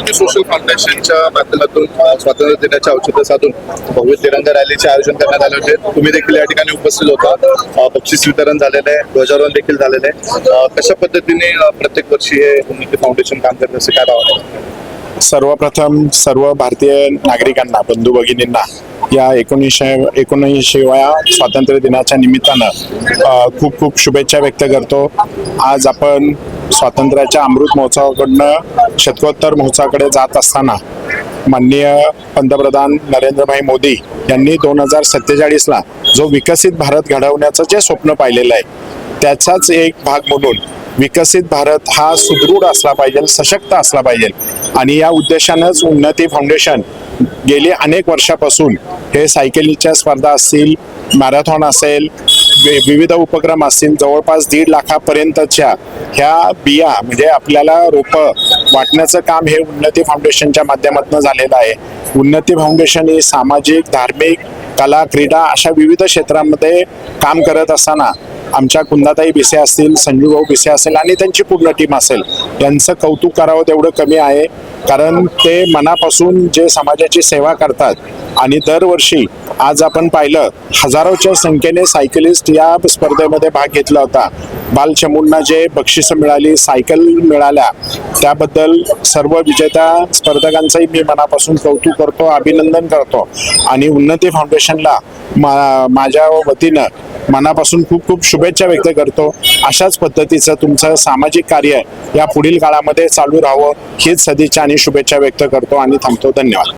उन्नती सोशल फाउंडेशनच्या माध्यमातून स्वातंत्र्य दिनाच्या औचित्य साधून भव्य तिरंगा रॅलीचे आयोजन करण्यात आले होते. तुम्ही देखील या ठिकाणी उपस्थित होता. बक्षीस वितरण झालेलं आहे. ध्वजारोहण देखील झालेलं आहे. कशा पद्धतीने प्रत्येक वर्षी हे उन्नती फाउंडेशन काम करत असं काय भावना सर्वप्रथम सर्व भारतीय नागरिकांना बंधू भगिनींना या एकोणीसशे एकोणऐंशीव्या स्वातंत्र्य दिनाच्या निमित्तानं खूप खूप शुभेच्छा व्यक्त करतो. आज आपण स्वातंत्र्याच्या अमृत महोत्सवाकडनं शतकोत्तर महोत्सवाकडे जात असताना माननीय पंतप्रधान नरेंद्रभाई मोदी यांनी दोन हजार सत्तेचाळीसला जो विकसित भारत घडवण्याचं जे स्वप्न पाहिलेलं आहे त्याचाच एक भाग म्हणून विकसित भारत हा सुदृढ असला पाहिजे सशक्त असला पाहिजे. आणि या उद्देशानंच उन्नती फाउंडेशन गेली अनेक वर्षापासून. हे सायकलीच्या स्पर्धा असतील मॅरेथॉन असेल विविध उपक्रम असतील जवळपास दीड लाखापर्यंतच्या ह्या बिया म्हणजे आपल्याला रोपं वाटण्याचं काम हे उन्नती फाउंडेशनच्या माध्यमातून झालेलं आहे. उन्नती फाउंडेशन ही सामाजिक धार्मिक कला क्रीडा अशा विविध क्षेत्रामध्ये काम करत असताना आमच्या कुंदाताई बिसे असतील संजू भाऊ बिसे असेल आणि त्यांची पूर्ण टीम असेल यांचं कौतुक करावं तेवढं कमी आहे. कारण ते मनापासून जे समाजाची सेवा करतात आणि दरवर्षी आज आपण पाहिलं हजारोच्या संख्येने सायकलिस्ट या स्पर्धेमध्ये भाग घेतला होता. बालचमूंना जे बक्षिसं मिळाली सायकल मिळाल्या त्याबद्दल सर्व विजेत्या स्पर्धकांचंही मी मनापासून कौतुक करतो अभिनंदन करतो. आणि उन्नती फाउंडेशनला मा माझ्या वतीनं मनापासून खूप खूप शुभेच्छा व्यक्त करतो. अशाच पद्धतीचं तुमचं सामाजिक कार्य या पुढील काळामध्ये चालू राहावं हीच सदिच्छा आणि शुभेच्छा व्यक्त करतो आणि थांबतो. धन्यवाद.